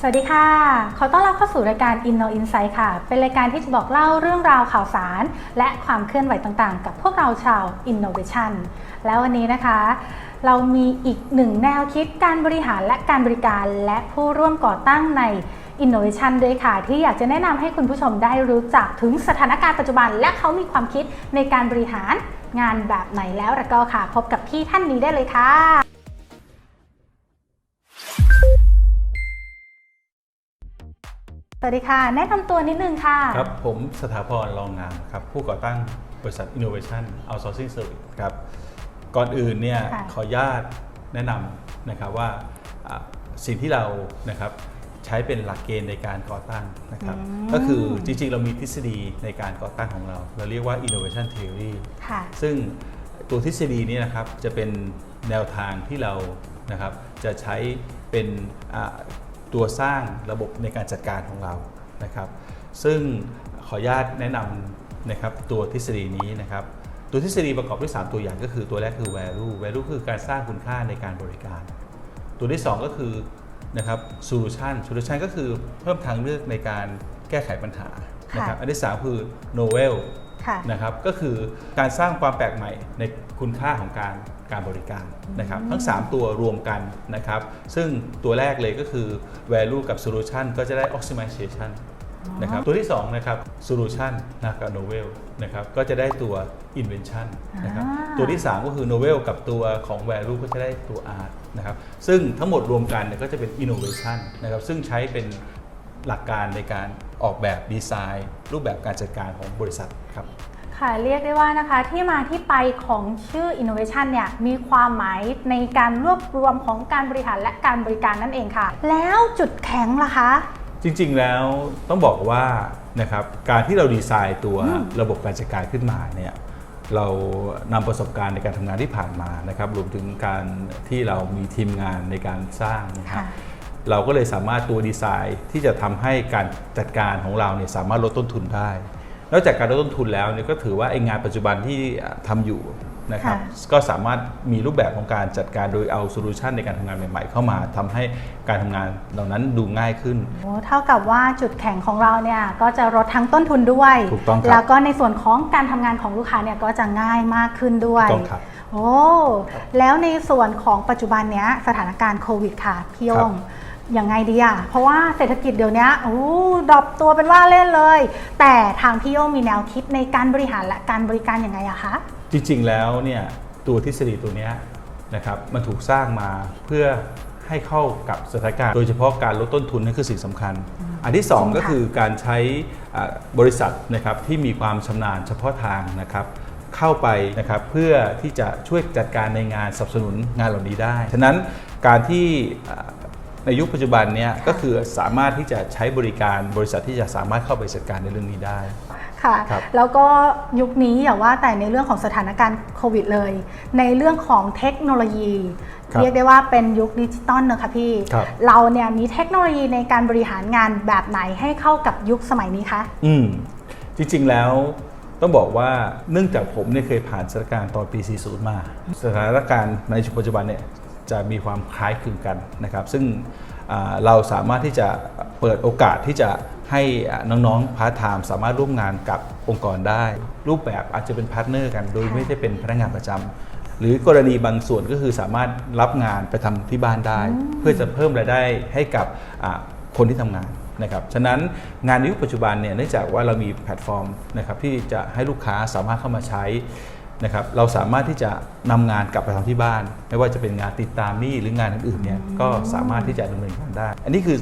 สวัสดีค่ะ ขอต้อนรับเข้าสู่รายการ Inno Insight ค่ะ เป็นรายการที่จะบอกเล่าเรื่องราวข่าวสาร และความเคลื่อนไหวต่างๆ กับพวกเราชาว Innovation แล้ววันนี้นะคะ เรามีอีกหนึ่งแนวคิดการบริหารและการบริการ และผู้ร่วมก่อตั้งใน Innovation ด้วยค่ะ ที่อยากจะแนะนำให้คุณผู้ชมได้รู้จักถึงสถานการณ์ปัจจุบัน และเขามีความคิดในการบริหารงานแบบไหนแล้วแล้วก็ค่ะ พบกับพี่ท่านนี้ได้เลยค่ะ วัสดีค่ะ แนะนำตัวนิดนึงค่ะ ครับ ผมสถาพรรองงามครับ ผู้ก่อตั้งบริษัท Innovation Outsourcing Service ครับ ก่อนอื่นเนี่ยค่ะ ขออนุญาตแนะนำนะครับว่าอะสิ่งที่เรานะครับใช้เป็นหลักเกณฑ์ในการก่อตั้งนะครับอืมก็คือจริงๆ เรามีทฤษฎีในการก่อตั้งของเรา เราเรียกว่า Innovation Theory ค่ะ ซึ่งตัวทฤษฎีนี้นะครับจะเป็นแนวทางที่เรานะครับจะใช้เป็นอ่า ตัวสร้างระบบในการจัดการของเรานะครับ ซึ่งขออนุญาตแนะนำนะครับตัวทฤษฎีนี้นะครับ ตัวทฤษฎีประกอบด้วย 3 ตัวอย่างก็คือตัวแรกคือ value value คือการสร้างคุณค่าในการบริการ ตัวที่ 2 ก็คือนะครับ solution solution ก็คือเพิ่มทางเลือกในการแก้ไขปัญหานะครับค่ะอันที่ 3 คือ novel ค่ะ นะครับก็คือการสร้างความแปลกใหม่ในคุณค่าของการการบริการนะครับทั้ง 3 ตัวรวมกันนะครับซึ่งตัวแรกเลยก็คือ value กับ solution ก็จะได้ optimization นะครับตัวที่2นะครับ solution นะกับ novel นะครับก็จะได้ตัว invention นะครับอ่าตัวที่ 3 ก็คือ novel กับตัวของ value ก็จะได้ตัว art นะครับซึ่งทั้งหมดรวมกันเนี่ยก็จะเป็น innovation นะครับซึ่งใช้เป็น หลักการในการออกแบบดีไซน์ รูปแบบการจัดการของบริษัทครับค่ะเรียกได้ว่านะคะที่มาที่ไปของชื่อ innovation เนี่ยมีความหมายในการรวบรวมของการบริหารและการบริการนั่นเองค่ะ แล้วจุดแข็งล่ะคะ จริงๆแล้วต้องบอกว่านะครับการที่เราดีไซน์ตัวระบบการจัดการขึ้นมาเนี่ยเรานำประสบการณ์ในการทำงานที่ผ่านมานะครับรวมถึงการที่เรามีทีมงานในการสร้างนะครับค่ะ เราก็เลยสามารถตัวดีไซน์ที่จะทำให้การจัดการของเราเนี่ยสามารถลดต้นทุนได้ นอกจากการลดต้นทุนแล้วเนี่ยก็ถือว่าไอ้งานปัจจุบันที่ทำอยู่นะครับค่ะก็สามารถมีรูปแบบของการจัดการโดยเอาโซลูชันในการทำงานใหม่ๆ เข้ามาทำให้การทำงานเหล่านั้นดูง่ายขึ้นโอ้เท่ากับว่าจุดแข็งของเราเนี่ยก็จะลดทั้งต้นทุนด้วยถูกต้องครับแล้วก็ในส่วนของการทำงานของลูกค้าเนี่ยก็จะง่ายมากขึ้นด้วยถูกต้องครับโอ้แล้วในส่วนของปัจจุบันเนี้ยสถานการณ์โควิดค่ะพี่โยง ยังไงดีอะเพราะว่าเศรษฐกิจเดี๋ยวนี้โอ้ดรอปตัวเป็นว่าเล่นเลย แต่ทางพี่โยงมีแนวคิดในการบริหารและการบริการยังไงอะคะ จริงๆแล้วเนี่ยตัวทฤษฎีตัวเนี้ยนะครับมันถูกสร้างมาเพื่อให้เข้ากับสถานการณ์ โดยเฉพาะการลดต้นทุนนั่นคือสิ่งสำคัญ อันที่จริง2ก็ค่ะคือการใช้อ่าบริษัทนะครับที่มีความชำนาญเฉพาะทางนะครับเข้าไปนะครับเพื่อที่จะช่วยจัดการในงานสนับสนุนงานเหล่านี้ได้ ฉะนั้นการที่อ่า ในยุคปัจจุบันเนี้ก็คือสามารถที่จะใช้บริการบริษัทที่จะสามารถเข้าไปจัดการในเรื่องนี้ได้ ค่ะ ครับแล้วก็ยุคนี้อย่าว่าแต่ในเรื่องของสถานการณ์โควิดเลย ในเรื่องของเทคโนโลยี ครับเรียกได้ว่าเป็นยุคดิจิตอลนะคะพี่ ครับ เราเนี่ยมีเทคโนโลยีในการบริหารงานแบบไหนให้เข้ากับยุคสมัยนี้คะ อืมจริงๆแล้วต้องบอกว่าเนื่องจากผมเนี่ยเคยผ่านสถานการณ์ตอนปี 40 มา สถานการณ์ในปัจจุบันเนี่ย จะมีความคล้ายคลึงกันนะครับ ซึ่งอ่าเราสามารถที่จะเปิดโอกาสที่จะให้อ่าน้องๆพาร์ทไทม์สามารถร่วมงานกับองค์กรได้ รูปแบบอาจจะเป็นพาร์ทเนอร์กัน โดยไม่ได้เป็นพนักงานประจำหรือกรณีบางส่วนก็คือสามารถรับงานไปทำที่บ้านได้ เพื่อจะเพิ่มรายได้ให้กับอ่าคนที่ทำงานนะครับ ฉะนั้นงานในยุคปัจจุบันเนี่ยเนื่องจากว่าเรามีแพลตฟอร์มนะครับที่จะให้ลูกค้าสามารถเข้ามาใช้ นะครับเราสามารถที่จะนำงานกลับไปทำที่บ้าน ไม่ว่าจะเป็นงานติดตามหนี้หรืองานอื่นๆเนี่ยก็สามารถที่จะดำเนินการได้ อันนี้คือ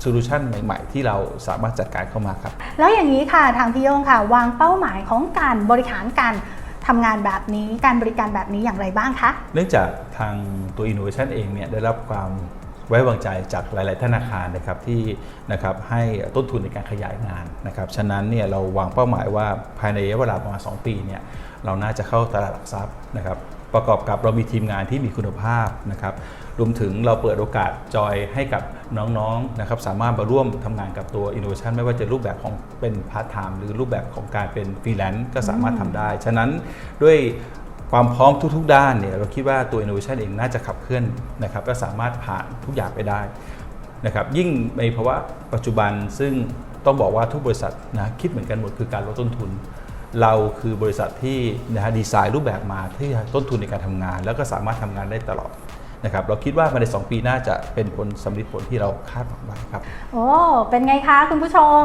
โซลูชันใหม่ๆ ที่เราสามารถจัดการเข้ามาครับ แล้วอย่างนี้ค่ะทางพี่โยงค่ะ วางเป้าหมายของการบริหารการทำงานแบบนี้การบริการแบบนี้อย่างไรบ้างคะ เนื่องจากทางตัว Innovation เองเนี่ยได้รับความ ไว้วางใจจากหลาย ๆ ธนาคารนะครับที่นะครับให้ต้นทุนในการขยายงานนะครับฉะนั้นเนี่ยเราวางเป้าหมายว่าภายในระยะเวลาประมาณ 2 ปีเนี่ยเราน่าจะเข้าตลาดหลักทรัพย์นะครับประกอบกับเรามีทีมงานที่มีคุณภาพนะครับรวมถึงเราเปิดโอกาสจอยให้กับน้องๆนะครับสามารถมาร่วมทำงานกับตัว Innovation ไม่ว่าจะรูปแบบของเป็นพาร์ทไทม์หรือรูปแบบของการเป็นฟรีแลนซ์ก็สามารถทำได้ ฉะนั้นด้วย ความพร้อมทุกๆ ด้านเนี่ยเราคิดว่าตัว innovation เองน่าจะขับเคลื่อนนะครับและสามารถผ่านทุกอย่างไปได้นะครับยิ่งในภาวะปัจจุบันซึ่งต้องบอกว่าทุกบริษัทนะคิดเหมือนกันหมดคือการลดต้นทุน เราคือบริษัทที่นะฮะดีไซน์รูปแบบมาที่ต้นทุนในการทำงาน แล้วก็สามารถทำงานได้ตลอด นะครับเราคิดว่าภายใน 2 ปีหน่าจะเป็นผลสำลิดผลที่เราคาดหวังไว้ครับ โอ้เป็นไงคะคุณผู้ชม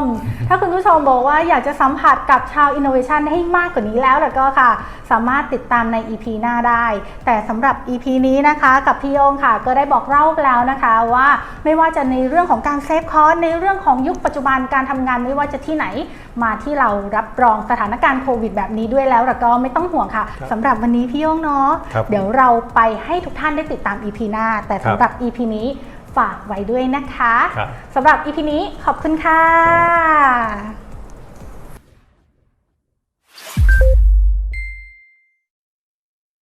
ถ้าคุณผู้ชมบอกว่าอยากจะสัมผัสกับชาว Innovation ให้มากกว่านี้แล้วแล้วก็ค่ะ สามารถติดตามใน EP หน้าได้ แต่สำหรับ EP นี้นะคะ กับพี่โยงค่ะ ก็ได้บอกเล่าไปแล้วนะคะว่าไม่ว่าจะในเรื่องของการเซฟคอสในเรื่องของยุคปัจจุบันการทำงานไม่ว่าจะที่ไหนมาที่เรารับรองสถานการณ์โควิดแบบนี้ด้วยแล้วแล้วก็ไม่ต้องห่วงค่ะครับสำหรับวันนี้พี่โยงเนาะครับเดี๋ยวเราไปให้ทุกท่านได้ติดตาม EP หน้า แต่สำหรับ EP นี้ฝากไว้ด้วยนะคะครับสำหรับ EP นี้ขอบคุณค่ะ